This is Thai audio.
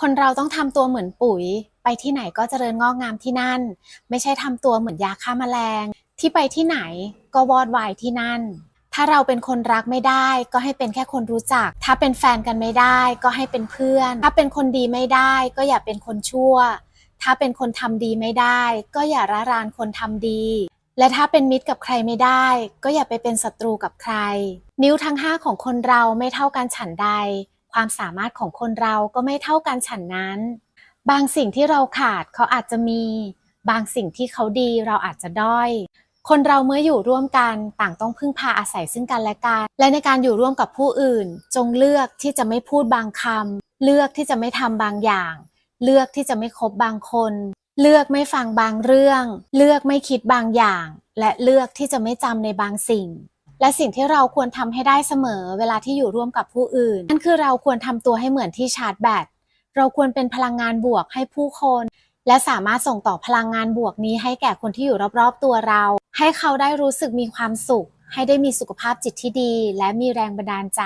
คนเราต้องทำตัวเหมือนปุ๋ย ไปที่ไหนก็เจริญงอกงามที่นั่น ไม่ใช่ทำตัวเหมือนยาฆ่าแมลง ที่ไปที่ไหนก็วอดวายที่นั่น ถ้าเราเป็นคนรักไม่ได้ ก็ให้เป็นแค่คนรู้จัก ถ้าเป็นแฟนกันไม่ได้ ก็ให้เป็นเพื่อน ถ้าเป็นคนดีไม่ได้ ก็อย่าเป็นคนชั่ว ถ้าเป็นคนทำดีไม่ได้ ก็อย่าระรานคนทำดี และถ้าเป็นมิตรกับใครไม่ได้ ก็อย่าไปเป็นศัตรูกับใคร นิ้วทั้งห้าของคนเราไม่เท่ากันฉันใด ความสามารถของคนเราก็ไม่เท่ากันฉันนั้น บางสิ่งที่เราขาดเขาอาจจะมี บางสิ่งที่เขาดีเราอาจจะด้อย คนเราเมื่ออยู่ร่วมกันต่างต้องพึ่งพาอาศัยซึ่งกันและกัน และในการอยู่ร่วมกับผู้อื่น จงเลือกที่จะไม่พูดบางคำเลือกที่จะไม่ทำบางอย่าง เลือกที่จะไม่คบบางคน เลือกไม่ฟังบางเรื่อง เลือกไม่คิดบางอย่าง และเลือกที่จะไม่จำในบางสิ่ง และสิ่งที่เราควรทำให้ได้เสมอ เวลาที่อยู่ร่วมกับผู้อื่น นั่นคือเราควรทำตัวให้เหมือนที่ชาร์จแบต เราควรเป็นพลังงานบวกให้ผู้คน และสามารถส่งต่อพลังงานบวกนี้ให้แก่คนที่อยู่รอบๆตัวเรา ให้เขาได้รู้สึกมีความสุข ให้ได้มีสุขภาพจิตที่ดี และมีแรงบันดาลใจ